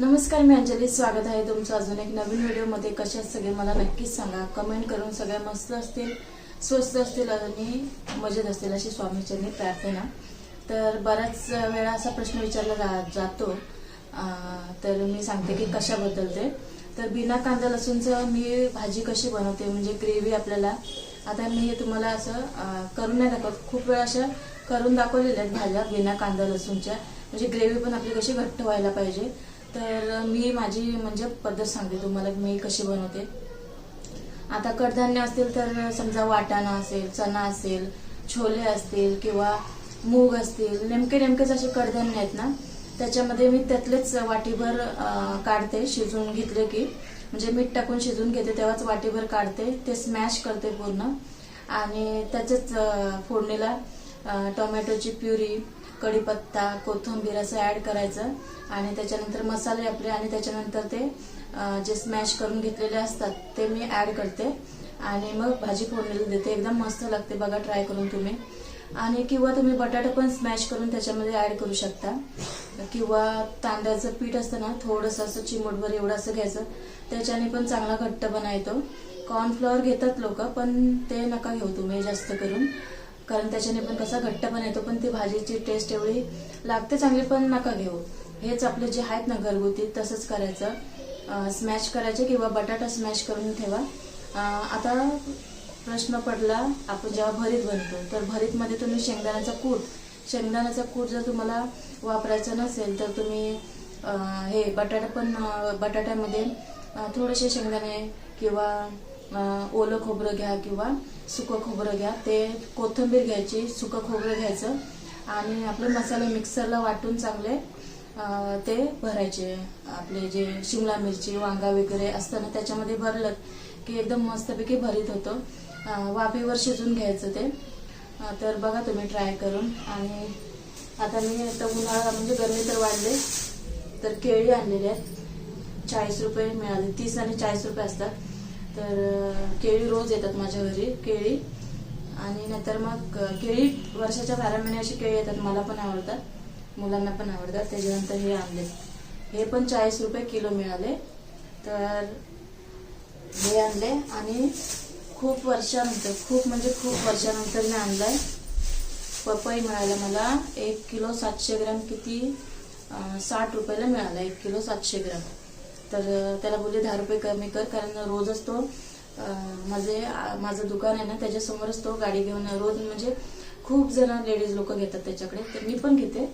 नमस्कार मी अंजली. स्वागत आहे तुमचं अजून एक नवीन व्हिडिओमध्ये. कशा आहेत सगळे मला नक्कीच सांगा. कमेंट करून सगळ्या मस्त असतील स्वस्त असतील आणि मजेत असतील अशी स्वामीचरणी प्रार्थना. तर बऱ्याच वेळा असा प्रश्न विचारला जा जातो. तर मी सांगते की कशाबद्दल ते. तर बिना कांदा लसूणचं मी भाजी कशी बनवते? म्हणजे ग्रेव्ही आपल्याला. आता मी हे तुम्हाला असं करून नाही दाखवत. खूप वेळा अशा करून दाखवलेल्या आहेत भाज्या बिना कांदा लसूणच्या. म्हणजे ग्रेव्ही पण आपली कशी घट्ट व्हायला पाहिजे. तर मी माझी म्हणजे पद्धत सांगते तुम्हाला मी कशी बनवते. आता कडधान्य असतील तर समजा वाटाणा असेल चणा असेल छोले असतील किंवा मूग असतील नेमके नेमकेच असे कडधान्य आहेत ना त्याच्यामध्ये मी त्यातलेच वाटीभर काढते शिजवून घेतले की म्हणजे मीठ टाकून शिजवून घेते तेव्हाच वाटीभर काढते ते स्मॅश करते पूर्ण. आणि त्याच्याच फोडणीला टोमॅटोची प्युरी कढीपत्ता कोथिंबीर असं ऍड करायचं. आणि त्याच्यानंतर मसाले आपले आणि त्याच्यानंतर ते जे स्मॅश करून घेतलेले असतात ते मी ऍड करते. आणि मग भाजी फोडणीला देते. एकदम मस्त लागते बघा ट्राय करून तुम्ही. आणि किंवा तुम्ही बटाटा पण स्मॅश करून त्याच्यामध्ये ऍड करू शकता. किंवा तांदळाचं पीठ असतं ना थोडंसं असं चिमटभर एवढं असं घ्यायचं. त्याच्याने पण चांगला घट्ट येतो. कॉर्नफ्लॉवर घेतात लोक पण ते नका घेऊ तुम्ही जास्त करून. कारण त्याच्याने पण कसा घट्टपणा येतो पण ती भाजीची टेस्ट एवढी लागते चांगली पण नका घेऊ. हेच आपले जे आहेत ना घरगुती तसंच करायचं. स्मॅश करायचे किंवा बटाटा स्मॅश करून ठेवा. आता प्रश्न पडला आपण जेव्हा भरीत बनतो तर भरीतमध्ये तुम्ही शेंगदाण्याचा कूट शेंगदाण्याचा कूट जर तुम्हाला वापरायचा नसेल तर तुम्ही हे बटाटा पण बटाट्यामध्ये थोडेसे शेंगदाणे किंवा ओलं खोबरं घ्या किंवा सुकं खोबरं घ्या. ते कोथिंबीर घ्यायची सुकं खोबरं घ्यायचं आणि आपले मसाले मिक्सरला वाटून चांगले ते भरायचे. आपले जे शिमला मिरची वांगा वगैरे असताना त्याच्यामध्ये भरलं की एकदम मस्तपैकी भरीत होतं. वाफेवर शिजून घ्यायचं ते. तर बघा तुम्ही ट्राय करून. आणि आता मी आता उन्हाळा म्हणजे गरमी तर वाढले तर केळी आणलेली आहेत. चाळीस रुपये मिळाले. तीस आणि चाळीस रुपये असतात. तर केळी रोज येतात माझ्या घरी केळी. आणि नंतर मग केळी वर्षाच्या बारा महिने अशी केळी येतात मला पण आवडतात. मुलांना पण आवडतात. त्याच्यानंतर हे आणले हे पण चाळीस रुपये किलो मिळाले. तर हे आणले आणि खूप वर्षानंतर खूप म्हणजे खूप वर्षानंतर मी आणलाय. पपई मिळाला मला एक किलो सातशे ग्रॅम किती? साठ रुपयाला मिळाला. एक किलो सातशे ग्रॅम. तर त्याला बोलले दहा रुपये कमी कर. कारण रोजच तो माझे माझं दुकान आहे ना त्याच्यासमोरच तो गाडी घेऊन रोज म्हणजे खूप जण लेडीज लोक घेतात त्याच्याकडे. तर मी पण घेते.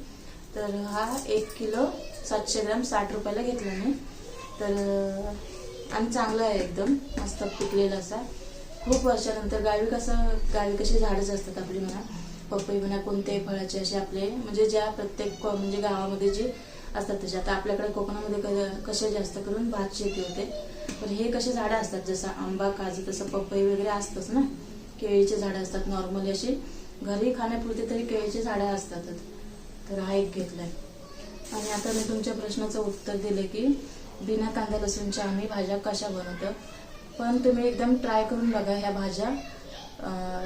तर हा एक किलो सातशे ग्रॅम साठ रुपयाला घेतला मी. तर आणि चांगला आहे एकदम. मस्त पिकलेला असा. खूप वर्षानंतर गावी कसं गावी कशी झाडच असतात आपली म्हणा. पपई म्हणा कोणत्याही फळाचे असे आपले. म्हणजे ज्या प्रत्येक म्हणजे गावामध्ये जे असतात त्याच्या आता आपल्याकडे कोकणामध्ये क- कसे जास्त करून भात शेती होते. पण हे कसे झाडं असतात जसं आंबा काजू तसं पपई वगैरे असतंच ना. केळीचे झाडं असतात नॉर्मली अशी घरी खाण्यापुरते तरी केळीचे झाडं असतातच. तर हा एक घेतलाय. आणि आता मी तुमच्या प्रश्नाचं उत्तर दिले की बिना कांदा लसूणच्या आम्ही भाज्या कशा बनवतो? पण तुम्ही एकदम ट्राय करून बघा ह्या भाज्या.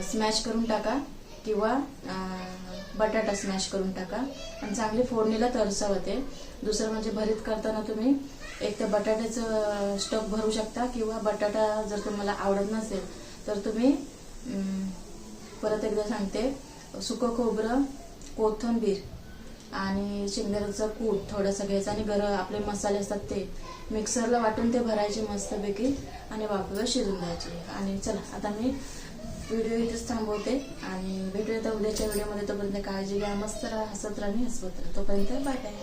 स्मॅश करून टाका. किंवा बटाटा स्मॅश करून टाका. आणि चांगली फोडणीला तरसावं ते. दुसरं म्हणजे भरीत करताना तुम्ही एक तर बटाट्याचं स्टफ भरू शकता किंवा बटाटा जर तुम्हाला आवडत नसेल तर तुम्ही परत एकदा सांगते. सुकं खोबरं कोथिंबीर आणि शेंगदाण्याचं कूट थोडंसं घ्यायचं आणि गरम आपले मसाले असतात ते मिक्सरला वाटून ते भरायचे मस्तपैकी आणि वाफेवर शिजून द्यायचे आणि चला आता मी व्हिडिओ इथेच थांबवते आणि भेटूया तर उद्याच्या व्हिडिओमध्ये. तोपर्यंत काळजी घ्या मस्त राहा हसत राहा आणि हसवत राहा. तोपर्यंत बाय बाय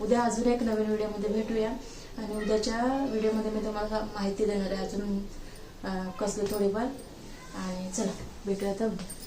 उद्या अजून एक नवीन व्हिडिओमध्ये भेटूया आणि उद्याच्या व्हिडिओमध्ये मी तुम्हाला माहिती देणार आहे अजून कसलं थोडीफार. आणि चला भेटूया तर उद्या